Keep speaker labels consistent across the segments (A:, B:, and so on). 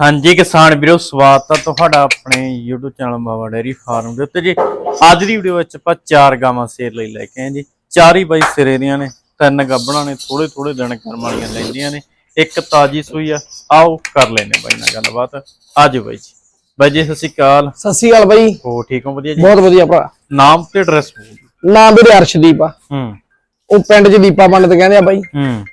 A: ਹਾਂਜੀ ਕਿਸਾਨ ਵੀਰੋ ਸਵਾਗਤ ਹੈ ਤੁਹਾਡਾ ਆਪਣੇ YouTube channel Mawa dairy farm ਦੇ ਉੱਤੇ ਜੀ। ਅੱਜ ਦੀ ਵੀਡੀਓ ਵਿੱਚ ਆਪਾਂ ਚਾਰ ਗਾਵਾਂ ਸੇਲ ਲਈ ਲੈ ਕੇ ਆਏ ਜੀ। ਚਾਰ ਹੀ ਬਾਈ ਸਿਰੇ ਦੀਆਂ ਨੇ ਤਿੰਨ ਗੱਬਣਾ ਨੇ ਥੋੜੇ ਥੋੜੇ ਦਿਨ ਕਰਮ ਵਾਲੀਆਂ ਲੈਂਦੀਆਂ ਨੇ ਇੱਕ ਤਾਜੀ ਸੂਈ ਆ ਆਓ ਕਰ ਲੈਨੇ ਬਾਈ ਨਾਲ ਗੱਲਬਾਤ। ਆਜੋ ਬਾਈ ਜੀ। ਬਾਈ ਜੀ ਸਤਿ ਸ਼੍ਰੀ ਅਕਾਲ।
B: ਸਤਿ ਸ਼੍ਰੀ ਅਕਾਲ ਬਾਈ।
A: ਹੋ ਠੀਕ ਹੋ? ਵਧੀਆ ਜੀ?
B: ਬਹੁਤ ਵਧੀਆ ਭਰਾ।
A: ਨਾਮ ਤੇ ਐਡਰੈਸ
B: ਨਾਮ ਵੀਰੇ ਅਰਸ਼ਦੀਪ ਆ।
A: ਹੂੰ।
B: ਉਹ ਪਿੰਡ ਚ ਦੀਪਾ ਪੰਡਤ ਕਹਿੰਦੇ ਆ ਬਾਈ।
A: ਹੂੰ।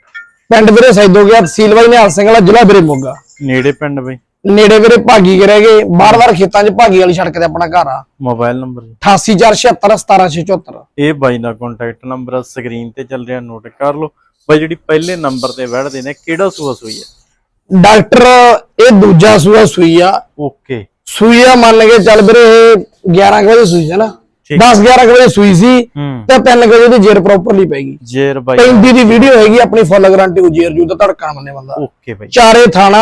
B: ਪਿੰਡ ਵੀਰੇ ਸੈਦੋ ਗਿਆ ਤਹਿਸੀਲ ਬਾਈ ਨਿਹਾਲ ਸਿੰਘ ਵਾਲਾ ਜ਼ਿਲ੍ਹਾ ਵੀਰੇ ਮੋਗਾ
A: ਨੇੜੇ ਪਿੰਡ ਬਾਈ?
B: ਨੇੜੇ ਵੀਰੇ ਭਾਗੀ ਕੇ ਰਹਿ ਗਏ ਬਾਰ-ਬਾਰ ਖੇਤਾਂ 'ਚ ਭਾਗੀ ਵਾਲੀ ਸੜਕ ਤੇ ਆਪਣਾ ਘਰ ਆ।
A: ਮੋਬਾਈਲ ਨੰਬਰ
B: 8847717674
A: ਇਹ ਬਾਈ ਦਾ ਕੰਟੈਕਟ ਨੰਬਰ ਸਕਰੀਨ ਤੇ ਚੱਲ ਰਿਹਾ ਨੋਟ ਕਰ ਲਓ। ਬਾਈ ਜਿਹੜੀ ਪਹਿਲੇ ਨੰਬਰ ਤੇ ਵੜਦੇ ਨੇ ਕਿਹੜਾ ਸੂਆ ਸੂਈ ਹੈ
B: ਡਾਕਟਰ ਇਹ ਦੂਜਾ ਸੂਆ ਸੂਈ ਆ।
A: ਓਕੇ
B: ਸੂਈ ਆ ਮੰਨ ਕੇ ਚੱਲ ਵੀਰੇ ਇਹ 11 ਕੁ ਵਜੇ ਸੂਈ ਸੀ ਨਾ। 10 11 ਕੁ ਵਜੇ ਸੂਈ ਸੀ ਤੇ 3 ਵਜੇ ਦੀ ਜੇਰ ਪ੍ਰੋਪਰਲੀ ਪੈਗੀ
A: ਜੇਰ ਬਾਈ
B: ਪੈਂਦੀ ਦੀ ਵੀਡੀਓ ਹੈਗੀ ਆਪਣੀ ਫੁੱਲ ਗਾਰੰਟੀ ਉਹ ਜੇਰ ਜੂ ਦਾ ਧੜਕਾ ਮੰਨੇ ਬੰਦਾ।
A: ਓਕੇ ਬਾਈ।
B: ਚਾਰੇ ਥਾਣਾ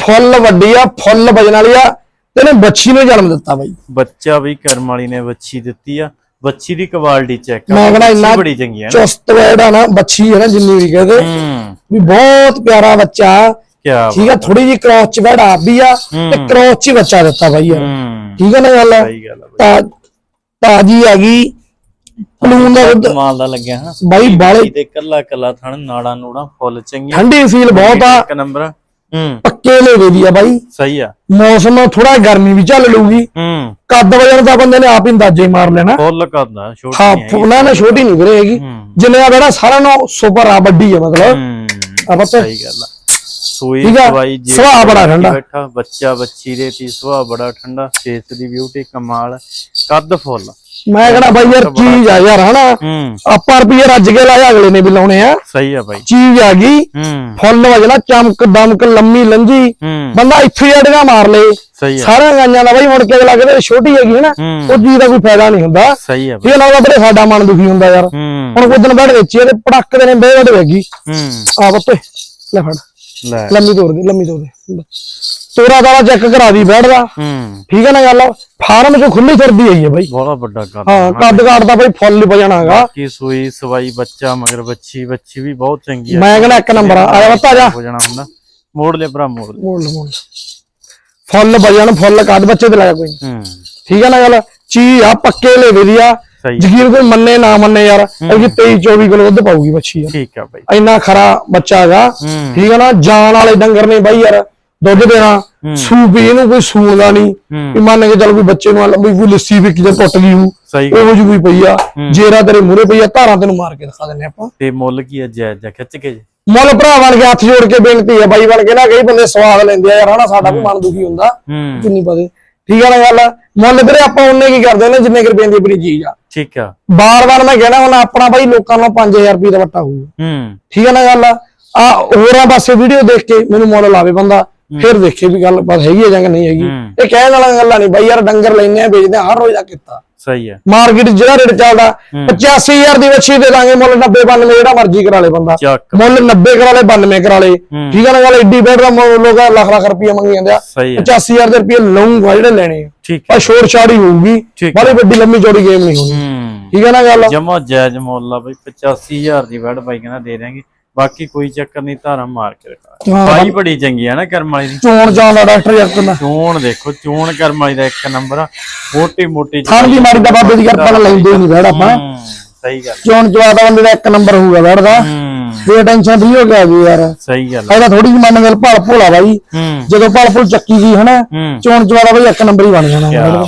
B: ਫੁੱਲ ਵੱਡੀ ਆ ਫੁੱਲ ਵਜਣ ਵਾਲੀ ਆ ਤੇ ਇਹਨੇ ਬੱਚੀ ਨੂੰ ਜਨਮ ਦਿੱਤਾ ਬਾਈ।
A: ਬੱਚਾ ਵੀ ਕਰਮ ਵਾਲੀ ਨੇ ਬੱਚੀ ਦਿੱਤੀ ਆ। ਬੱਚੀ ਦੀ ਕੁਆਲਿਟੀ ਚੈੱਕ
B: ਮੈਂ ਕਹਿੰਦਾ ਇੰਨਾ
A: ਬੜੀ ਚੰਗੀ ਹੈ
B: ਚੁਸਤ ਵੈੜਾ ਨਾ ਬੱਚੀ ਹੈ ਨਾ ਜਿੰਨੀ ਵੀ ਕਹਦੇ। ਵੀ ਬਹੁਤ ਪਿਆਰਾ ਬੱਚਾ। ਠੀਕ ਆ ਥੋੜੀ ਜੀ ਕ੍ਰੋਸ ਚ ਵੈੜਾ ਆ ਵੀ ਆ ਤੇ ਕ੍ਰੋਸ ਚ ਹੀ ਬੱਚਾ ਦਿੱਤਾ ਬਾਈ ਯਾਰ
A: ਹੂੰ।
B: ਠੀਕ ਹੈ ਨਾ ਗੱਲ?
A: ਸਹੀ ਗੱਲ ਆ ਬਾਈ।
B: ਤਾਂ ਤਾਜੀ ਆ ਗਈ। ਪਲੂਨ ਦਾ ਦੁੱਧ।
A: ਕਮਾਲ ਦਾ ਲੱਗਿਆ ਹਾਂ।
B: ਬਾਈ ਬਾਲੇ
A: ਤੇ ਕੱਲਾ ਕੱਲਾ ਥਣ ਨਾੜਾ ਨੂੜਾ ਫੁੱਲ ਚੰਗੀਆਂ।
B: ਠੰਡੀ ਫੀਲ ਬਹੁਤ ਆ।
A: ਇੱਕ ਨੰਬਰ। ਹੂੰ।
B: ਪੱਕੇ ਲੇਵੇ ਦੀ ਆ ਬਾਈ।
A: ਸਹੀ ਆ।
B: ਮੌਸਮ ਥੋੜਾ ਗਰਮੀ ਵੀ ਚੱਲ ਲੂਗੀ
A: ਹੂੰ।
B: ਕੱਦ ਵਜਣ ਦਾ ਬੰਦੇ ਨੇ ਆਪ ਹੀ ਅੰਦਾਜ਼ੇ ਮਾਰ ਲੈਣਾ।
A: ਫੁੱਲ ਕਰਦਾ ਛੋਟੀ
B: ਹਾਂ। ਫੁੱਲਾਂ ਨੇ ਛੋਟੀ ਨਹੀਂ ਵੀਰੇ ਹੈਗੀ। ਜਿੰਨੇ ਆ ਬੜਾ ਸਾਰਾ ਨੂੰ ਸੁਪਰ ਆ ਵੱਡੀ ਆ ਮਤਲਬ।
A: ਹੂੰ।
B: ਆ ਪਤਾ
A: ਸਹੀ ਗੱਲ ਆ। ਸੂਈ
B: ਠੀਕ ਆ,
A: ਦਵਾਈ ਜੀ
B: ਸੁਭਾਅ ਬੜਾ ਠੰਡਾ।
A: ਬੈਠਾ ਬੱਚਾ ਬੱਚੀ ਦੇ ਤੀ ਸੁਭਾਅ ਬੜਾ ਠੰਡਾ ਫੇਸ ਦੀ ਬਿਊਟੀ ਕਮਾਲ ਕੱਦ ਫੁੱਲ।
B: ਮੈਂ ਕਹਣਾ ਬਾਈ ਯਾਰ ਚੀਜ਼ ਆ ਯਾਰ ਹਨਾ? ਆਪਾਂ ਰੁਪਏ ਰੱਜ ਕੇ ਲਾਇਆ ਅਗਲੇ ਨੇ ਵੀ ਲਾਉਣੇ ਆ।
A: ਸਹੀ ਆ ਬਾਈ।
B: ਚੀਜ਼ ਆ ਗਈ। ਫੁੱਲ ਵਜਣਾ ਚਮਕ ਦਮਕ ਲੰਮੀ ਲੰਜੀ। ਬੰਦਾ ਇੱਥੇ ਅੜੀਆਂ ਮਾਰ ਲੇ। ਸਾਰਿਆਂ ਗਾਈਆਂ ਦਾ ਬਾਈ ਮੁੜ ਕੇ ਅਗਲਾ ਕਹਿੰਦੇ ਛੋਟੀ ਹੈਗੀ ਹੈ ਨਾ
A: ਹੂੰ।
B: ਉਹ ਚੀਜ਼ ਦਾ ਕੋਈ ਫਾਇਦਾ ਨਹੀਂ ਹੁੰਦਾ।
A: ਸਹੀ ਆ ਬਾਈ।
B: ਇਹ ਲੱਗਦਾ ਬੜੇ ਸਾਡਾ ਮਨ ਦੁਖੀ ਹੁੰਦਾ ਯਾਰ। ਹੁਣ ਕੋਈ ਦਿਨ ਬੈਠ ਵੇਚੀ ਤੇ ਪੜਕ ਦੇ ਨੇ ਬੇ ਬੈਠ ਵੇਗੀ ਆ ਬੱਤੇ ਲੈ ਫੜ।
A: ਲੈ।
B: ਲੰਮੀ ਤੋੜ ਦੇ ਲੰਮੀ ਤੋੜ ਦੇ। ਤੋਰਾ ਦਾਰਾ ਚੈੱਕ ਕਰਾ ਦੀ ਬੈਠਦਾ।
A: ਹੂੰ।
B: ਠੀਕ ਹੈ ਨਾ ਗੱਲ? ਫਾਰਮ ਚ ਖੁੱਲੀ ਫਿਰਦੀ ਆਈ ਹੈ ਬਾਈ।
A: ਬੜਾ ਵੱਡਾ ਕੱਦ
B: ਹਾਂ ਕੱਦ ਕਾਟ ਦਾ ਬਾਈ ਫੁੱਲ ਵਜਣਾ ਹੈਗਾ
A: ਕੀ ਸੂਈ ਸਵਾਈ ਬੱਚਾ ਮਗਰ ਬੱਚੀ ਬੱਚੀ ਵੀ ਬਹੁਤ ਚੰਗੀ ਆ
B: ਮੈਂ ਕਹਿੰਦਾ ਇੱਕ ਨੰਬਰ ਆ। ਆ ਜਾ ਬੱਤਾ ਜਾ।
A: ਹੋ ਜਾਣਾ ਹੁੰਦਾ। ਮੋੜ ਲੈ ਭਰਾ ਮੋੜ ਲੈ।
B: ਮੋੜ ਲੈ ਮੋੜ। ਫੁੱਲ ਵਜਣ ਫੁੱਲ ਕੱਦ ਬੱਚੇ ਤੇ ਲਾਇਆ ਕੋਈ।
A: ਹੂੰ।
B: ਠੀਕ ਹੈ ਨਾ ਗੱਲ? ਚੀਜ਼ ਆ ਪੱਕੇ ਲੈ ਦੀ ਆ।
A: ਸਹੀ
B: ਯਕੀਨ ਕੋਈ ਮੰਨੇ ਨਾ ਮੰਨੇ ਯਾਰ ਇਹ 23 24 ਕਿਲੋ ਦੁੱਧ ਪਾਊਗੀ ਬੱਚੀ ਯਾਰ।
A: ਠੀਕ ਆ ਬਾਈ।
B: ਇੰਨਾ ਖਰਾ ਬੱਚਾ ਹੈਗਾ। ਠੀਕ ਹੈ ਨਾ ਜਾਨ ਵਾਲੇ ਡੰਗਰ ਨੇ ਬਾਈ ਯਾਰ ਦੁੱਧ ਦੇਣਾ। ਸੂਪ ਇਹਨੂੰ ਕੋਈ ਸੂਣਦਾ ਨਹੀਂ। ਵੀ ਮੰਨ ਕੇ ਚੱਲ ਕੋਈ ਬੱਚੇ ਨੂੰ ਵੀ ਕੋਈ ਲੱਸੀ ਵੀ ਕਿਤੇ ਟੁੱਟ ਗਈ ਹੂ ਇਹੋ ਜਿਹੀ ਕੋਈ ਪਈ ਆ। ਜੇਰਾ ਤੇਰੇ ਮੂਹਰੇ ਪਈ ਆ ਧਾਰਾਂ ਤੈਨੂੰ ਮਾਰ ਕੇ ਦਿਖਾ ਦਿੰਨੇ ਆਪਾਂ।
A: ਤੇ ਮੁੱਲ ਕੀ ਹੈ ਜਾਇਜ਼ ਜਾਂ ਖਿੱਚ ਕੇ ਜੀ?
B: ਮੁੱਲ ਭਰਾ ਬਣ ਕੇ ਹੱਥ ਜੋੜ ਕੇ ਬੇਨਤੀ ਆ ਬਾਈ ਬਣ ਕੇ ਨਾ ਕਈ ਬੰਦੇ ਸਵਾਦ ਲੈਂਦੇ ਆ ਯਾਰ ਹਨਾ ਸਾਡਾ ਵੀ ਮਨ ਦੁਖੀ ਹੁੰਦਾ। ਕਿੰਨੀ ਪਤੇ ਠੀਕ ਆ ਨਾ ਗੱਲ? ਮੁੱਲ ਵੀਰੇ ਆਪਾਂ ਉਹਨੇ ਕੀ ਕਰਦੇ ਨੇ ਜਿੰਨੇ ਕੁ ਰੁਪਏ ਦੀ ਆਪਣੀ ਚੀਜ਼ ਆ।
A: ਠੀਕ ਆ।
B: ਬਾਰ-ਬਾਰ ਮੈਂ ਕਹਿਣਾ ਹੁਣ ਆਪਣਾ ਬਾਈ ਲੋਕਾਂ ਨੂੰ 5000 ਰੁਪਏ ਦਾ ਵੱਟਾ ਹੋਊਗਾ।
A: ਹੂੰ।
B: ਠੀਕ ਹੈ ਨਾ ਗੱਲ? ਆ ਹੋਰਾਂ ਪਾਸੇ ਵੀਡੀਓ ਦੇਖ ਕੇ ਮੈਨੂੰ ਮੁੱਲ ਲਾਵੇ ਬੰਦਾ ਫਿਰ ਦੇਖੇ ਵੀ ਗੱਲ ਬਸ ਹੈਗੀ ਹੈ ਜਾਂ ਨਹੀਂ ਹੈਗੀ। ਇਹ ਕਹਿਣ ਵਾਲਾ ਗੱਲਾਂ ਨਹੀਂ ਬਾਈ ਯਾਰ ਡੰਗਰ ਲੈਨੇ ਆ ਵੇਚਦੇ ਆ ਹਰ ਰੋਜ਼ ਦਾ ਕੀਤਾ।
A: ਸਹੀ ਹੈ।
B: ਮਾਰਕੀਟ ਜਿਹੜਾ ਰੇਟ ਚੱਲਦਾ 85000 ਦੀ ਵੱਛੀ ਦੇ ਦਾਂਗੇ ਮੁੱਲ 90 92 ਜਿਹੜਾ ਮਰਜ਼ੀ ਕਰਾ ਲੇ ਬੰਦਾ। ਮੁੱਲ 90 ਕਰਾ ਲੇ 92 ਕਰਾ ਲੇ। ਠੀਕ ਹੈ ਨਾ ਗੱਲ ਏਡੀ ਬੈਡ ਦਾ ਲੋਕ ਲੱਖ ਲੱਖ ਰੁਪਏ ਮੰਗੀ ਜਾਂਦੇ ਆ।
A: ਸਹੀ ਹੈ।
B: 85000 ਦੇ ਰੁਪਏ ਲਊਂਗਾ ਜਿਹੜੇ ਲੈਣੇ ਆ।
A: ਠੀਕ
B: ਆ ਸ਼ੋਰ ਛਾੜੀ ਹੋਊਗੀ। ਬੜੀ ਵੱਡੀ ਲੰਮੀ ਚੌੜੀ ਗੇਮ ਨਹੀਂ ਹੋਣੀ। ਠੀਕ ਹੈ ਨਾ ਗੱਲ?
A: ਜਮਾ ਜਾਇਜ਼ ਮੁੱਲ ਆ ਬਈ 85000 ਦੀ ਵੜ ਬਾਈ ਕਹਿੰਦਾ ਦੇ ਦੇਾਂਗੇ ਬਾਕੀ ਕੋਈ ਚੱਕਰ ਨਹੀਂ ਧਾਰਾ ਮਾਰ ਕੇ ਰੱਖਾ ਬਾਈ ਬੜੀ ਚੰਗੀ ਆ ਨਾ ਕਰਮ ਵਾਲੀ ਦੀ।
B: ਚੋਣ ਚਾਣ ਦਾ ਡਾਕਟਰ ਯਾਰ ਕਹਿੰਦਾ
A: ਚੋਣ ਦੇਖੋ ਚੋਣ ਕਰਮ ਵਾਲੀ ਦਾ ਇੱਕ ਨੰਬਰ ਆ। ਮੋਟੀ ਮੋਟੀ
B: ਖਾਣ ਦੀ ਮਾਰੀ ਦਾ ਬਾਬੇ ਦੀ ਕਿਰਪਾ ਨਾਲ ਲੈਂਦੇ ਨਹੀਂ ਬੈੜ ਆਪਾਂ।
A: ਸਹੀ ਗੱਲ।
B: ਚੋਣ ਚਵਾਦਾ ਬੰਦੇ ਦਾ ਇੱਕ ਨੰਬਰ ਹੋਊਗਾ ਬੈੜ ਦਾ।
A: ਹੂੰ।
B: ਤੇ ਟੈਨਸ਼ਨ ਫਰੀ ਹੋ ਗਿਆ ਜੀ ਯਾਰ।
A: ਸਹੀ ਗੱਲ।
B: ਇਹਦਾ ਥੋੜੀ ਜਿਹੀ ਮੰਨ ਗੱਲ ਭਲ ਭੋਲਾ ਬਾਈ। ਜਦੋਂ ਭਲ ਭੁਲ ਚੱਕੀ ਗਈ ਹਨਾ ਚੋਣ ਚਵਾਦਾ ਬਾਈ ਇੱਕ ਨੰਬਰ ਹੀ ਬਣ ਜਾਣਾ।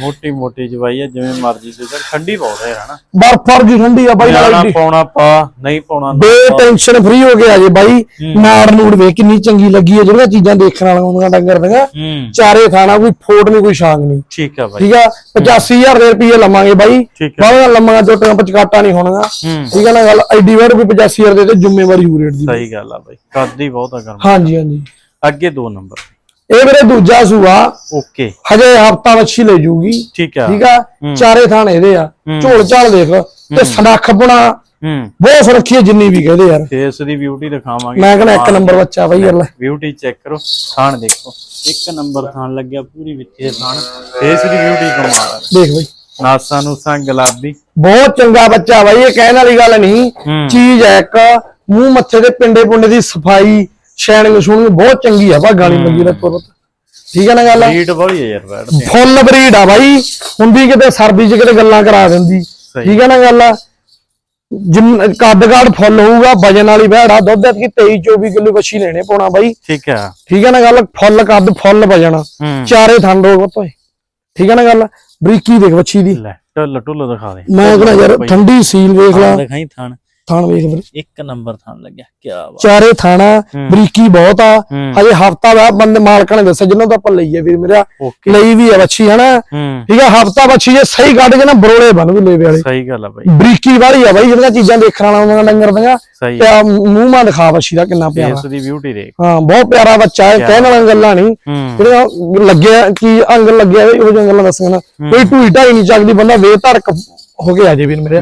A: ਮੋਟੀ ਮੋਟੀ ਜਵਾਈ ਆ ਜਿਵੇਂ ਮਰਜ਼ੀ ਤੇ ਚੱਲ ਠੰਡੀ ਬਹੁਤ ਹੈ ਹਨਾ।
B: ਬਰਫ ਵਰਗੀ ਠੰਡੀ ਆ ਬਾਈ ਨਾਲ।
A: ਪਾਉਣਾ ਪਾ ਨਹੀਂ ਪਾਉਣਾ
B: ਬੇ। ਟੈਨਸ਼ਨ ਫਰੀ ਹੋ ਗਿਆ ਜੀ ਬਾਈ। ਨਾੜ ਨੂੜ ਵੇ ਕਿੰਨੀ ਚੰਗੀ ਲੱਗੀ ਹੈ ਜਿਹੜੀਆਂ ਚੀਜ਼ਾਂ ਦੇਖਣ ਵਾਲੀਆਂ ਹੁੰਦੀਆਂ ਡੰਗਰ ਦੀਆਂ।
A: ਹੂੰ।
B: ਚਾਰੇ ਖਾਣਾ ਕੋਈ ਫੋਟ ਨਹੀਂ ਕੋਈ ਸ਼ਾਂਗ ਨਹੀਂ।
A: ਠੀਕ ਆ ਬਾਈ।
B: ਠੀਕ ਆ? 85000 ਦੇ ਰੁਪਏ ਲਵਾਂਗੇ ਬਾਈ। ਬਾਹਲਾ ਲੰਮੀਆਂ ਚੋਟੀਆਂ ਪਚਕਾਟਾ ਨਹੀਂ ਹੋਣਗਾ।
A: ਹੂੰ।
B: ਠੀਕ ਆ ਨਾ ਗੱਲ? ਐਡੀ ਵਾਰ ਵੀ 85000 ਦੇ ਤੇ ਜ਼ਿੰਮੇਵਾਰੀ ਹੋ ਰੇਟ ਦੀ
A: ਸਹੀ ਗੱਲ ਆ ਬਾਈ। ਕੱਦ ਹੀ ਬਹੁਤ ਆ ਕਰਮ।
B: ਹਾਂਜੀ ਹਾਂਜੀ।
A: ਅੱਗੇ ਦੋ ਨੰਬਰ।
B: ਇਹ ਵੀਰੇ ਦੂਜਾ ਸੂਆ।
A: ਓਕੇ।
B: ਹਜੇ ਹਫਤਾ ਵੱਛੀ ਲੈ ਜੂਗੀ।
A: ਠੀਕ ਆ।
B: ਠੀਕ ਆ? ਚਾਰੇ ਥਾਣੇ ਇਹਦੇ ਆ। ਝੋਲ ਝਾਲ ਦੇਖ ਤੇ ਸਨੱਖ ਬਣਾ।
A: ਹੂੰ।
B: ਬਹੁਤ ਸੁਰੱਖੀ ਹੈ ਜਿੰਨੀ ਵੀ ਕਹਦੇ ਯਾਰ।
A: ਫੇਸ ਦੀ ਬਿਊਟੀ ਦਿਖਾਵਾਂਗੇ।
B: ਮੈਂ ਕਹਿੰਦਾ ਇੱਕ ਨੰਬਰ ਬੱਚਾ ਬਈ ਯਾਰ ਲੈ।
A: ਬਿਊਟੀ ਚੈੱਕ ਕਰੋ। ਥਾਣ ਦੇਖੋ। ਇੱਕ ਨੰਬਰ ਥਾਣ ਲੱਗਿਆ ਪੂਰੀ ਵਿੱਚੇ ਥਾਣ। ਫੇਸ ਦੀ ਬਿਊਟੀ ਕਮਾਲ।
B: ਦੇਖ ਬਈ।
A: ਨਾਸਾਂ ਨੂੰ ਸੰਗ ਗੁਲਾਬੀ।
B: ਬਹੁਤ ਚੰਗਾ ਬੱਚਾ ਬਾਈ ਇਹ ਕਹਿਣ ਵਾਲੀ ਗੱਲ ਨਹੀਂ। ਚੀਜ਼ ਹੈ ਇੱਕ। ਮੂੰਹ ਮੱਥੇ ਦੇ ਪਿੰਡੇ ਪੁੰਡੇ ਦੀ ਸਫ਼ਾਈ। ਸ਼ੈਨਿੰਗ ਸ਼ੂਨਿੰਗ ਬਹੁਤ ਚੰਗੀ ਆ ਭਾਗਾਂ ਵਾਲੀ ਮੰਗੀ ਦਾ ਤੁਰਤ ਠੀਕ ਹੈ ਨਾ ਗੱਲ?
A: ਬਰੀਡ ਵਾਲੀ ਹੈ ਯਾਰ ਬੈਠ
B: ਫੁੱਲ ਬਰੀਡ ਆ ਬਾਈ। ਹੁੰਦੀ ਕਿਤੇ ਸਰਦੀ ਚ ਕਿਤੇ ਗੱਲਾਂ ਕਰਾ ਦਿੰਦੀ। ਠੀਕ ਹੈ ਨਾ ਗੱਲ? ਜਿੰਨ ਕੱਦ-ਕਾਠ ਫੁੱਲ ਹੋਊਗਾ ਵਜਨ ਵਾਲੀ ਭੈੜ ਆ ਦੁੱਧ ਕੀ 23 24 ਕਿਲੋ ਵੱਛੀ ਲੈਣੇ ਪਾਉਣਾ ਬਾਈ।
A: ਠੀਕ ਹੈ
B: ਠੀਕ ਹੈ ਨਾ ਗੱਲ? ਫੁੱਲ ਕੱਦ ਫੁੱਲ ਵਜਨ।
A: ਹੂੰ।
B: ਚਾਰੇ ਥਣ ਰੋਗ ਤੋਏ ਠੀਕ ਹੈ ਨਾ ਗੱਲ? ਬਰੀਕੀ ਦੇਖ ਵੱਛੀ ਦੀ।
A: ਲੈ ਟੁੱਲ ਟੁੱਲ ਦਿਖਾ ਦੇ।
B: ਮੈਂ ਕਹਿੰਦਾ ਯਾਰ ਠੰਡੀ ਸੀਲ ਵੇਖ ਲਾ।
A: ਦਿਖਾਈ ਥਣ।
B: ਥਣ ਵੇਖ ਵੀਰੇ।
A: ਇੱਕ ਨੰਬਰ ਥਣ ਲੱਗਿਆ ਕੀ ਬਾਤ।
B: ਚਾਰੇ ਥਾਣਾ ਬਰੀਕੀ ਬਹੁਤ ਆ। ਹਜੇ ਹਫਤਾ ਵਾ ਬੰਦੇ ਮਾਲਕਾਂ ਨੇ ਦੱਸਿਆ ਜਿੰਨਾਂ ਤੋਂ ਆਪਾਂ ਲਈਏ ਵੀਰ ਮੇਰਾ। ਲਈ ਵੀ ਆ ਵੱਛੀ ਹਨਾ? ਠੀਕ ਆ ਹਫਤਾ ਵੱਛੀ ਜੇ ਸਹੀ ਕੱਢ ਕੇ ਨਾ ਬਰੋਲੇ ਬਣ ਵੀ ਲੇਵੇ ਵਾਲੇ।
A: ਸਹੀ ਗੱਲ ਆ ਬਾਈ।
B: ਬਰੀਕੀ ਵਾਲੀ ਆ ਬਾਈ ਜਿਹੜੀਆਂ ਚੀਜ਼ਾਂ ਦੇਖਣ ਵਾਲਾ ਉਹਨਾਂ ਡੰਗਰ ਦੀਆਂ।
A: ਸਹੀ।
B: ਤੇ ਆ ਮੂੰਹ ਮਾਂ ਦਿਖਾ ਵੱਛੀ ਦਾ ਕਿੰਨਾ ਪਿਆਰਾ।
A: ਇਸ ਦੀ ਬਿਊਟੀ ਦੇਖ।
B: ਹਾਂ ਬਹੁਤ ਪਿਆਰਾ ਬੱਚਾ ਹੈ ਕਹਿਣ ਵਾਲੀਆਂ ਗੱਲਾਂ ਨਹੀਂ।
A: ਹੂੰ।
B: ਜਿਹੜੀਆਂ ਲੱਗਿਆ ਕੀ ਅੰਗ ਲੱਗਿਆ ਉਹ ਜਿਹੀਆਂ ਗੱਲਾਂ ਦੱਸਣਾ ਕੋਈ ਢੂਈ ਢਾਈ ਨਹੀਂ ਚੱਕਦੀ ਬੰਦਾ ਵੇ ਧੜਕ ਹੋ ਕੇ ਆ ਜੇ ਵੀਰ ਮੇਰੇ।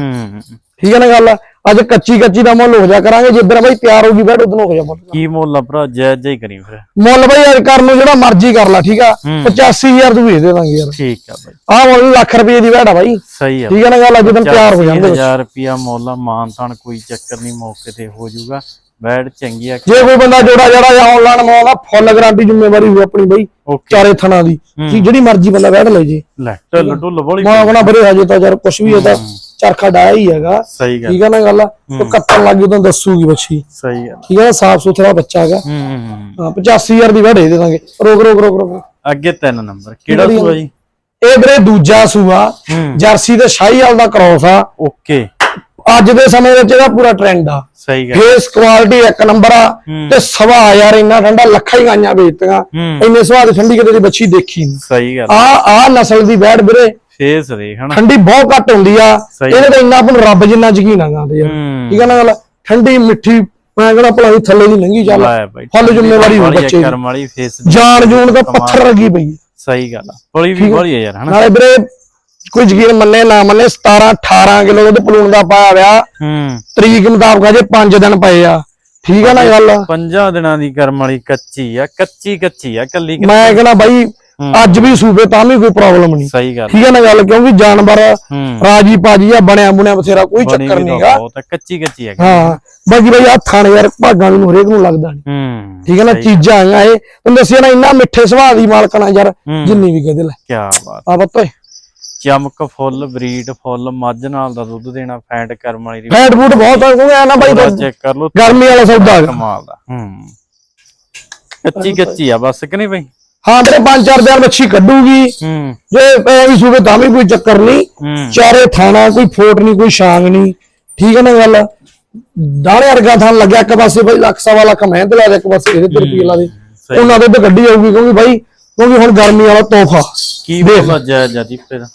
B: ਠੀਕ ਹੈ ਨਾ ਗੱਲ? ਅੱਜ ਕੱਚੀ ਕੱਚੀ ਦਾ ਮੁੱਲ ਹੋ ਜਾ ਕਰਾਂਗੇ ਜਿੱਦਣ ਬਾਈ ਤਿਆਰ ਹੋਗੀ ਬੈਠ ਉਦੋਂ ਹੋ ਜਾ ਮੁੱਲ।
A: ਕੀ ਮੁੱਲ ਆ ਭਰਾ? ਜੈ ਜੈ ਕਰੀ ਫਿਰ।
B: ਮੁੱਲ ਬਾਈ ਯਾਰ ਕਰਨ ਨੂੰ ਜਿਹੜਾ ਮਰਜ਼ੀ ਕਰ ਲੈ ਠੀਕ ਆ?
A: ਹੂੰ।
B: 85000 ਤੂੰ ਵੇਚ ਦੇ ਦਾਂਗੇ ਯਾਰ।
A: ਠੀਕ ਆ ਬਾਈ।
B: ਆਹ ਮੁੱਲ ਲੱਖ ਰੁਪਏ ਦੀ ਬੈਠ ਆ ਬਾਈ।
A: ਸਹੀ ਆ।
B: ਠੀਕ ਹੈ ਨਾ ਗੱਲ ਅੱਜ ਦਿਨ ਤਿਆਰ ਹੋ ਜਾਂਦੇ
A: 1000 ਰੁਪਿਆ ਮੁੱਲ ਆ ਮਾਨ ਤਾਨ ਕੋਈ ਚੱਕਰ ਨਹੀਂ ਮੌਕੇ ਤੇ ਹੋ ਜਾਊਗਾ। ਬੈਡ ਚੰਗੀ ਆ।
B: ਜੇ ਕੋਈ ਬੰਦਾ ਜੋੜਾ ਜੜਾ ਜਾਂ ਆਨਲਾਈਨ ਮੰਗਾਉਂਦਾ ਫੁੱਲ ਗਾਰੰਟੀ ਜ਼ਿੰਮੇਵਾਰੀ ਹੋਊ ਆਪਣੀ ਬਾਈ ਚਾਰੇ ਥਣਾ ਦੀ। ਜਿਹੜੀ ਮਰਜ਼ੀ ਬੰਦਾ ਬੈਠ ਲੈ ਜੇ।
A: ਲੈ ਟੁੱਲ ਟੁੱਲ ਬੋਲੀ
B: ਮੈਂ ਆਪਣਾ ਬਰੇ ਹਜੇ ਤਾਂ ਯਾਰ ਕੁਛ ਵੀ ਇਹ ਤਾਂ ਚਰਖਾ ਡਾਇਆ ਹੀ ਹੈਗਾ।
A: ਸਹੀ ਗੱਲ।
B: ਠੀਕ ਹੈ ਨਾ ਗੱਲ? ਉਹ ਕੱਟਣ ਲੱਗ ਗਈ ਤਾਂ ਦੱਸੂਗੀ ਬੱਚੀ।
A: ਸਹੀ ਗੱਲ।
B: ਠੀਕ ਹੈ ਸਾਫ਼ ਸੁਥਰਾ ਬੱਚਾ ਹੈਗਾ।
A: ਹੂੰ ਹੂੰ, ਹੂੰ।
B: ਹਾਂ 85000 ਦੀ ਵੜੇ ਦੇ ਦਾਂਗੇ। ਰੋਕ ਰੋਕ ਰੋਕ ਰੋਕ।
A: ਅੱਗੇ ਤਿੰਨ ਨੰਬਰ। ਕਿਹੜਾ ਸੂਆ ਜੀ?
B: ਇਹ ਵੀਰੇ ਦੂਜਾ ਸੂਆ। ਜਰਸੀ ਤੇ ਸ਼ਾਹੀਵਾਲ ਦਾ ਕ੍ਰੋਸ ਆ।
A: ਓਕੇ।
B: ਅੱਜ ਦੇ ਸਮੇਂ ਵਿੱਚ ਇਹਦਾ ਪੂਰਾ ਟ੍ਰੈਂਡ ਆ।
A: ਸਹੀ ਗੱਲ।
B: ਫੇਸ ਕੁਆਲਿਟੀ ਇੱਕ ਨੰਬਰ ਆ। ਤੇ ਸਵਾ ਯਾਰ ਇੰਨਾ ਠੰਡਾ ਲੱਖਾਂ ਹੀ ਗਾਈਆਂ ਵੇਚਤੀਆਂ। ਇੰਨੇ ਸਵਾਦ ਠੰਡੀ ਕਿਤੇ ਦੀ ਬੱਚੀ ਦੇਖੀ ਨਹੀਂ
A: ਸਹੀ ਗੱਲ।
B: ਆ ਆ ਨਸਲ ਦੀ ਬੈੜ ਵੀਰੇ।
A: ਫੇਸ ਦੇਖ ਹਨਾ?
B: ਠੰਡੀ ਬਹੁਤ ਘੱਟ ਹੁੰਦੀ ਆ। ਇਹਦੇ ਤੇ ਇੰਨਾ ਆਪਾਂ ਨੂੰ ਰੱਬ ਜਿੰਨਾ ਯਕੀਨ ਆ ਗਾਂਦੇ ਯਾਰ। ਠੀਕ ਆ ਨਾ ਗੱਲ? ਠੰਡੀ ਮਿੱਠੀ ਮੈਂ ਕਹਿੰਦਾ ਭਲਾ ਵੀ ਥੱਲੇ ਦੀ ਲੰਗੀ ਚੱਲ। ਫੁੱਲ ਜ਼ਿੰਮੇਵਾਰੀ ਹੋ
A: ਆ,
B: ਬੱਚੇ ਦੀ।
A: ਕਰਮ ਵਾਲੀ ਫੇਸ
B: ਜਾਨ ਜੂਨ ਦਾ ਪੱਥਰ ਲੱਗੀ ਪਈ।
A: ਸਹੀ ਗੱਲ ਆ। ਬੜੀ ਵੀ ਬੜੀ ਹੈ ਯਾਰ ਹਨਾ?
B: ਨਾਲੇ ਵੀਰੇ ਕੋਈ ਯਕੀਨ ਮੰਨੇ ਨਾ ਮੰਨੇ 17 18 ਕਿਲੋ ਦੁੱਧ ਪਲੂਣ ਦਾ ਪਾਇਆ ਵਿਆ
A: ਹੂੰ।
B: ਤਰੀਕ ਮੁਤਾਬਕ ਅਜੇ 5 ਦਿਨ ਪਏ ਆ। ਠੀਕ ਆ ਨਾ ਗੱਲ?
A: ਪੰਜਾਂ ਦਿਨਾਂ ਦੀ ਕਰਮ ਵਾਲੀ ਕੱਚੀ ਆ ਕੱਚੀ ਕੱਚੀ ਆ ਕੱਲੀ।
B: ਮੈਂ ਕਹਿੰਦਾ ਬਾਈ ਅੱਜ ਵੀ ਸੂਬੇ ਤਾਂ ਵੀ ਕੋਈ ਪ੍ਰੋਬਲਮ ਨਹੀਂ।
A: ਸਹੀ ਗੱਲ
B: ਠੀਕ ਹੈ ਨਾ ਗੱਲ? ਕਿਉਂਕਿ ਜਾਨਵਰ
A: ਹੂੰ।
B: ਰਾਜੀ ਪਾਜੀ ਆ ਬਣਿਆ ਬੁਣਿਆ ਬਥੇਰਾ ਕੋਈ ਚੱਕਰ ਨਹੀਂਗਾ
A: ਬਹੁਤ ਕੱਚੀ ਕੱਚੀ ਆ
B: ਹਾਂ। ਬਾਕੀ ਬਾਈ ਆ ਥਾਣੇ ਯਾਰ ਭਾਗਾਂ ਨੂੰ ਹਰੇਕ ਨੂੰ ਲੱਗਦਾ ਨੀ।
A: ਹੂੰ।
B: ਠੀਕ ਹੈ ਨਾ? ਚੀਜ਼ਾਂ ਆਈਆਂ ਇਹ ਤੈਨੂੰ ਦੱਸਿਆ ਨਾ ਇੰਨਾ ਮਿੱਠੇ ਸੁਭਾਅ ਦੀ ਮਾਲਕਣਾ ਯਾਰ
A: ਹੂੰ।
B: ਜਿੰਨੀ ਵੀ ਕਹਦੇ ਲੈ।
A: ਕੀ ਬਾਤ।
B: ਆ ਬੱਤੋਏ
A: ਚਮਕ ਫੁੱਲ ਬਰੀਡ ਫੁੱਲ ਮੱਝ ਨਾਲ ਦਾ ਦੁੱਧ ਦੇਣਾ ਫੈਟ ਕਰਮ ਵਾਲੀ ਦੀ
B: ਫੈਟ ਫੂਟ ਬਹੁਤ ਆ ਕਿਉਂਕਿ ਐ ਨਾ ਬਾਈ
A: ਚੈੱਕ ਕਰ ਲਓ
B: ਗਰਮੀ ਵਾਲਾ ਸੌਦਾ
A: ਕਮਾਲ ਦਾ। ਹੂੰ। ਕੱਚੀ ਕੱਚੀ ਆ ਬਸ ਕਿ ਨਹੀਂ ਬਈ?
B: ਹਾਂ ਵੀਰੇ ਪੰਜ ਚਾਰ ਦਿਨ ਮੱਛੀ ਕੱਢੂਗੀ। ਜੇ ਐ ਵੀ ਸੂਬੇ ਤਾਂ ਵੀ ਕੋਈ ਚੱਕਰ ਨਹੀਂ। ਚਾਰੇ ਥਾਣਾ ਕੋਈ ਫੋਟ ਨਹੀਂ ਕੋਈ ਛਾਂਗ ਨਹੀਂ। ਠੀਕ ਹੈ ਨਾ ਗੱਲ? ਦਾਣੇ ਵਰਗਾ ਥਾਂ ਲੱਗਿਆ ਇੱਕ ਪਾਸੇ ਬਈ ਲੱਖ ਸਵਾ ਲੱਖ ਮਿਹਨਤ ਲਾ ਦੇ ਇੱਕ ਪਾਸੇ ਇਹਦੇ ਤੇ ਰੁਪਈਏ ਲਾ ਦੇ। ਉਹਨਾਂ ਦੇ ਤੇ ਗੱਡੀ ਆਊਗੀ ਕਿਉਂਕਿ ਬਾਈ ਕਿਉਂਕਿ ਹੁਣ ਗਰਮੀ ਵਾਲਾ ਤੋਹਫਾ।
A: ਕੀ ਬੋਲਾ ਜੈ ਜਦੀ ਫਿਰ?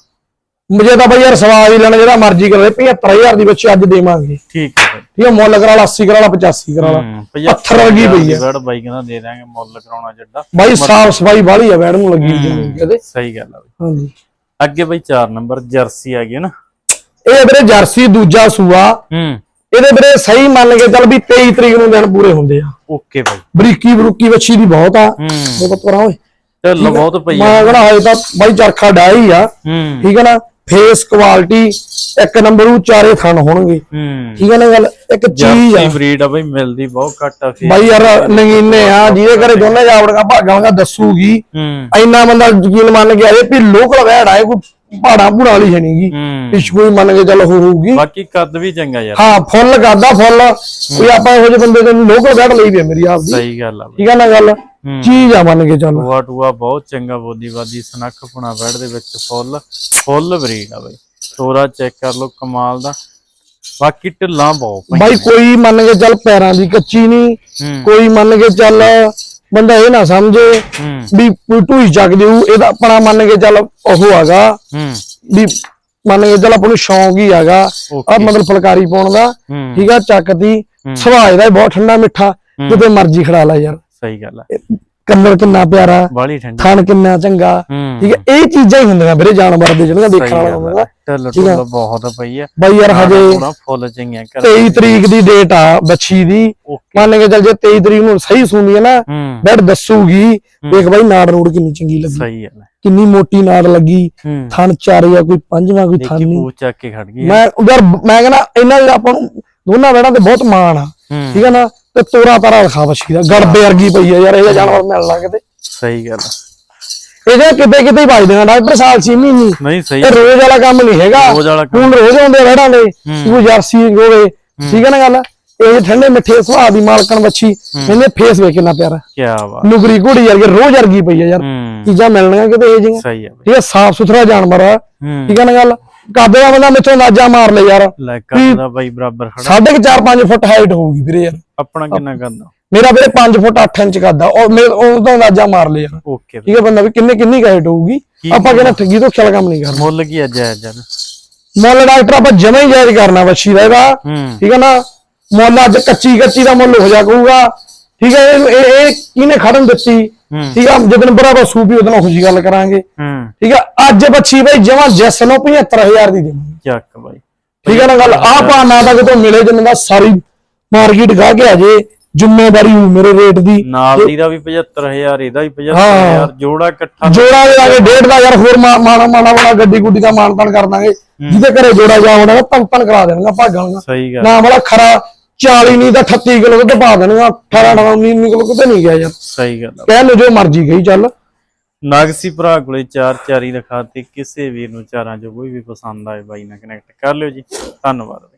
B: ਮੁਝੇ ਤਾਂ ਬਈ ਯਾਰ ਸਵਾਲ ਹੀ ਲੈਣਾ ਜਿਹੜਾ ਮਰਜ਼ੀ ਕਰੇ 75000 ਦੀ ਬੱਚੀ ਅੱਜ ਦੇਵਾਂਗੇ।
A: ਠੀਕ।
B: ਠੀਕ ਹੈ ਮੁੱਲ ਕਰਾ ਲਾ 80 ਕਰਾ ਲਾ 85 ਕਰਾ ਲਾ।
A: ਹੂੰ
B: ਪੱਥਰ ਵਰਗੀ ਪਈ ਆ।
A: ਵੜ ਬਾਈ ਕਹਿੰਦਾ ਦੇ ਦਾਂਗੇ ਮੁੱਲ ਕਰਾਉਣਾ ਜੱਡਾ।
B: ਬਾਈ ਸਾਫ਼ ਸਫ਼ਾਈ ਵਾਲੀ ਆ ਬੈੜ ਨੂੰ ਲੱਗੀ ਜਿਵੇਂ ਕਹਦੇ
A: ਸਹੀ ਗੱਲ ਆ ਬਈ।
B: ਹਾਂਜੀ।
A: ਅੱਗੇ ਬਈ 4 ਨੰਬਰ ਜਰਸੀ ਆ ਗਈ ਨਾ।
B: ਇਹ ਵੀਰੇ ਜਰਸੀ ਦੂਜਾ ਸੂਆ।
A: ਹੂੰ।
B: ਇਹਦੇ ਵੀਰੇ ਸਹੀ ਮੰਨ ਕੇ ਚੱਲ ਵੀ 23 ਤਰੀਕ ਨੂੰ ਦਿਨ ਪੂਰੇ ਹੁੰਦੇ ਆ।
A: ਓਕੇ ਬਾਈ।
B: ਬਰੀਕੀ ਬਰੂਕੀ ਵੱਛੀ ਦੀ ਬਹੁਤ ਆ।
A: ਹੂੰ।
B: ਬਹੁਤ ਪਰਾਂ ਓਏ।
A: ਚੱਲ ਬਹੁਤ ਪਈ ਆ
B: ਮੈਂ ਕਹਿੰਦਾ ਹਜੇ ਤਾਂ ਬਾਈ ਚਰਖਾ ਡਾਈ ਆ।
A: ਹੂੰ।
B: ਠੀਕ ਹੈ ਨਾ? ਫੇਸ ਕੁਆਲਿਟੀ ਇੱਕ ਨੰਬਰ ਉਹ ਚਾਰੇ ਥਣ ਹੋਣਗੇ। ਠੀਕ ਹੈ ਨਾ ਗੱਲ? ਇੱਕ ਚੀਜ਼ ਆ।
A: ਬਰੀਡ ਆ ਬਈ ਮਿਲਦੀ ਬਹੁਤ ਘੱਟ ਆ ਫਿਰ।
B: ਬਾਈ ਯਾਰ ਨਗੀਨੇ ਆ ਜਿਹਦੇ ਘਰੇ ਦੋਨੇ ਜਾਵੜਗਾ ਭਾਗਾਂਗਾ ਦੱਸੂਗੀ। ਇੰਨਾ ਬੰਦਾ ਯਕੀਨ ਮੰਨ ਕੇ ਆਏ ਵੀ ਲੋਕਲ ਵੈੜ ਆਏ ਕੋਈ ਪਹਾੜਾਂ ਪੂੜਾ ਵਾਲੀ ਹੈ ਨਹੀਂਗੀ ਪਿਛ ਕੋਈ ਮੰਨ ਕੇ ਚੱਲ ਹੋਊਗੀ।
A: ਬਾਕੀ ਕੱਦ ਵੀ ਚੰਗਾ ਯਾਰ।
B: ਹਾਂ ਫੁੱਲ ਕਰਦਾ ਫੁੱਲ। ਕੋਈ ਆਪਾਂ ਇਹੋ ਜਿਹੇ ਬੰਦੇ ਤੋਂ ਲੋਕਲ ਵੈੜ ਲਈ ਵੀ ਮੇਰੀ ਆਪਦੀ।
A: ਸਹੀ ਗੱਲ ਆ
B: ਠੀਕ ਹੈ ਨਾ ਗੱਲ? ਚੀਜ਼ ਆ ਮੰਨ ਕੇ ਚੱਲ।
A: ਟੂਆ ਟੂਆ ਬਹੁਤ ਚੰਗਾ ਬੋਦੀ ਬਾਦੀ ਸਨੱਖ ਪੁਣਾ ਬੈਡ ਦੇ ਵਿੱਚ ਫੁੱਲ ਫੁੱਲ ਬਰੀਡ ਆ ਬਈ। ਤੋਰਾ ਚੈੱਕ ਕਰ ਲਓ ਕਮਾਲ ਦਾ। ਬਾਕੀ ਢਿੱਲਾਂ ਬਹੁਤ
B: ਬਾਈ ਕੋਈ ਮੰਨ ਕੇ ਚੱਲ ਪੈਰਾਂ ਦੀ ਕੱਚੀ ਨਹੀਂ ਕੋਈ ਮੰਨ ਕੇ ਚੱਲ ਬੰਦਾ ਇਹ ਨਾ ਸਮਝੇ ਵੀ ਕੋਈ ਢੂਈ ਚੱਕ ਦੇਊ ਇਹਦਾ ਆਪਣਾ ਮੰਨ ਕੇ ਚੱਲ ਉਹ ਹੈਗਾ। ਵੀ ਮੰਨ ਕੇ ਚੱਲ ਆਪਾਂ ਨੂੰ ਸ਼ੌਂਕ ਹੀ ਹੈਗਾ। ਆ ਮਤਲਬ ਫੁਲਕਾਰੀ ਪਾਉਣ ਦਾ। ਠੀਕ ਆ ਚੱਕਦੀ। ਸੁਭਾਅ ਇਹਦਾ ਵੀ ਬਹੁਤ ਠੰਡਾ ਮਿੱਠਾ। ਕਿਤੇ ਮਰਜ਼ੀ ਖੜਾ ਲਾ ਯਾਰ।
A: ਸਹੀ ਗੱਲ ਆ।
B: ਕਲਰ ਕਿੰਨਾ ਪਿਆਰਾ
A: ਬਾਲੀ ਠੰਡੀ।
B: ਥਣ ਕਿੰਨਾ ਚੰਗਾ।
A: ਹੂੰ।
B: ਠੀਕ ਹੈ ਇਹ ਚੀਜ਼ਾਂ ਹੀ ਹੁੰਦੀਆਂ ਵੀਰੇ ਜਾਨਵਰ ਦੇ ਜਿਹੜੀਆਂ ਦੇਖਣ ਵਾਲਾ ਹੁੰਦਾ।
A: ਢਿੱਲ ਢੁੱਲ ਬਹੁਤ ਪਈ ਆ।
B: ਬਾਈ ਯਾਰ ਹਜੇ
A: ਫੁੱਲ ਚੰਗੀਆਂ ਕਰ
B: 23 ਤਰੀਕ ਦੀ ਡੇਟ ਆ ਬੱਚੀ ਦੀ। ਮੰਨ ਕੇ ਚੱਲ ਜੇ 23 ਤਰੀਕ ਨੂੰ ਸਹੀ ਸੁਣਦੀ ਹੈ ਨਾ
A: ਹੂੰ।
B: ਬੈਡ ਦੱਸੂਗੀ ਦੇਖ ਬਾਈ ਨਾੜ ਰੋਡ ਕਿੰਨੀ ਚੰਗੀ ਲੱਗੀ।
A: ਸਹੀ ਆ।
B: ਕਿੰਨੀ ਮੋਟੀ ਨਾੜ ਲੱਗੀ।
A: ਹੂੰ।
B: ਥਣ ਚਾਰ ਜਾਂ ਕੋਈ ਪੰਜਵਾਂ ਕੋਈ ਥਣ ਨਹੀਂ।
A: ਪੂਛ ਚੱਕ ਕੇ ਖੜ ਗਈ।
B: ਮੈਂ ਯਾਰ ਮੈਂ ਕਹਿੰਦਾ ਇਹਨਾਂ ਦਾ ਆਪਾਂ ਨੂੰ ਦੋਨਾਂ ਬੈੜਾਂ ਤੇ ਬਹੁਤ ਮਾਣ ਆ।
A: ਹੂੰ।
B: ਠੀਕ ਹੈ ਨਾ? ਤੇ ਤੋਰਾ ਤਾਰਾ ਰਖਾ ਵਛੀ ਦਾ। ਗੜਬੇ ਵਰਗੀ ਪਈ ਆ ਯਾਰ ਇਹ ਜਾਨਵਰ ਮਿਲਣਾ ਕਿਤੇ
A: ਸਹੀ ਗੱਲ।
B: ਇਹਦੇ ਕਿਤੇ ਕਿਤੇ ਹੀ ਵੱਜ ਦੇਣਾ ਡਾਕਟਰ ਸਾਲ ਛੇ ਮਹੀਨੇ।
A: ਨਹੀਂ ਸਹੀ
B: ਇਹ ਰੋਜ਼ ਵਾਲਾ ਕੰਮ ਨਹੀਂ ਹੈਗਾ।
A: ਰੋਜ਼ ਵਾਲਾ ਕੰਮ।
B: ਹੁਣ ਰੋਜ਼ ਆਉਂਦੇ ਰੜਾਂ ਦੇ ਕੋਈ ਜਰਸੀ ਹੋਵੇ ਠੀਕ ਹੈ ਨਾ ਗੱਲ? ਇਹ ਠੰਡੇ ਮਿੱਠੇ ਸੁਭਾਅ ਦੀ ਮਾਲਕਣ ਬੱਚੀ ਇਹਨੇ ਫੇਸ ਵੇ ਕਿੰਨਾ ਪਿਆਰਾ।
A: ਕੀ ਬਾਤ
B: ਨੁਗਰੀ ਘੋੜੀ ਵਰਗੀ ਰੋਜ਼ ਵਰਗੀ ਪਈ ਆ ਯਾਰ।
A: ਹੂੰ।
B: ਚੀਜ਼ਾਂ ਮਿਲਣੀਆਂ ਕਿਤੇ ਇਹ ਜਿਹੀਆਂ।
A: ਸਹੀ ਬਈ।
B: ਠੀਕ ਹੈ ਸਾਫ਼ ਸੁਥਰਾ ਜਾਨਵਰ ਆ।
A: ਹੂੰ।
B: ਠੀਕ ਹੈ ਨਾ ਗੱਲ? ਕਾਦੇ ਦਾ ਬੰਦਾ ਮੇਥੋਂ ਅੰਦਾਜ਼ਾ ਮਾਰ ਲੈ ਯਾਰ।
A: ਲੈ ਕਰਦਾ ਬਾਈ ਬਰਾਬਰ ਖੜਾ।
B: ਸਾਢੇ 4-5 ਫੁੱਟ ਹਾਈਟ ਹੋਊਗੀ ਵੀਰੇ ਯਾਰ।
A: ਆਪਣਾ ਕਿੰਨਾ ਕਰਦਾ
B: ਮੇਰਾ ਵੀਰੇ 5 ਫੁੱਟ 8 ਇੰਚ ਕਰਦਾ। ਉਹ ਮੇਰੇ ਉਹ ਤੋਂ ਅੰਦਾਜ਼ਾ ਮਾਰ ਲਿਆ।
A: ਓਕੇ
B: ਠੀਕ ਹੈ ਬੰਦਾ ਵੀ ਕਿੰਨੇ ਕਿੰਨੀ ਹਾਈਟ ਹੋਊਗੀ? ਆਪਾਂ ਕਹਿੰਦਾ ਠੱਗੀ ਤੋਂ ਖਿਆਲ ਕੰਮ ਨਹੀਂ ਕਰਨਾ।
A: ਮੁੱਲ ਕੀ ਆ ਜਾਇਜ਼ ਜਨ?
B: ਮੁੱਲ ਡਾਕਟਰ ਆਪਾਂ ਜਮਾ ਹੀ ਜਾਇਜ਼ ਕਰਨਾ ਬੱਚੀ ਦਾ ਇਹਦਾ।
A: ਹੂੰ।
B: ਠੀਕ ਹੈ ਨਾ? ਮੁੱਲ ਅੱਜ ਕੱਚੀ ਕੱਚੀ ਦਾ ਮੁੱਲ ਹੋ ਜਾ ਕਰੂਗਾ। ਠੀਕ ਹੈ ਇਹ ਇਹ ਕਿਹਨੇ ਖੜਨ ਦਿੱਤੀ?
A: ਹੂੰ।
B: ਠੀਕ ਹੈ ਜਦੋਂ ਬਰਾਬਰ ਸੂਪੀ ਉਹਦੋਂ ਖੁਸ਼ੀ ਗੱਲ ਕਰਾਂਗੇ।
A: ਹੂੰ।
B: ਠੀਕ ਹੈ ਅੱਜ ਬੱਚੀ ਬਈ ਜਮਾ ਜੈਸ ਨੂੰ 75000 ਦੀ ਦੇਵਾਂਗੇ।
A: ਚੱਕ ਬਾਈ।
B: ਠੀਕ ਹੈ ਨਾ ਗੱਲ? ਆਹ ਪਾ ਨਾ ਤਾਂ ਕਿਤੋਂ ਮਿਲੇ ਜਿੰਨੇ ਦਾ ਸਾਰੀ ਮਾਰਕੀਟ ਗਾ ਕੇ ਆ ਜੇ ਜ਼ਿੰਮੇਵਾਰੀ ਹੋਊ ਮੇਰੇ ਰੇਟ ਦੀ।
A: ਨਾਲ ਦੀ ਦਾ ਵੀ 75000 ਇਹਦਾ ਵੀ 75000 ਜੋੜਾ ਇਕੱਠਾ
B: ਜੋੜਾ ਦੇ ਆਗੇ ਡੇਢ ਦਾ ਯਾਰ ਹੋਰ ਮਾਣਾ ਮਾਣਾ ਵਾਲਾ ਗੱਡੀ ਗੁੱਡੀ ਦਾ ਮਾਨਤਨ ਕਰ ਦਾਂਗੇ। ਜਿਹਦੇ ਘਰੇ ਜੋੜਾ ਜਾ ਹੋਣਾ ਤੰਗ ਤੰਗ ਕਰਾ ਦੇਣਗੇ ਭਾਗਾਂਗਾ
A: ਸਹੀ ਗੱਲ।
B: ਨਾ ਵਾਲਾ ਖਰਾ 40 ਨਹੀਂ ਤਾਂ 38 ਕਿਲੋ ਦੁੱਧ ਪਾ ਦੇਣਗੇ 18 18 19 19 ਕਿਲੋ ਕਿਤੇ ਨਹੀਂ ਗਿਆ ਯਾਰ।
A: ਸਹੀ ਗੱਲ।
B: ਕਹਿ ਲੋ ਜੋ ਮਰਜ਼ੀ ਗਈ ਚੱਲ।
A: ਨਾਗਸੀ ਭਰਾ ਕੋਲੇ ਚਾਰ ਚਾਰੀ ਦਿਖਾਤੇ ਕਿਸੇ ਵੀਰ ਨੂੰ ਚਾਰਾਂ ਚੋਂ ਕੋਈ ਵੀ ਪਸੰਦ ਆਏ ਬਾਈ ਨਾਲ ਕਨੈਕਟ ਕਰ ਲਿਓ ਜੀ। ਧੰਨਵਾਦ।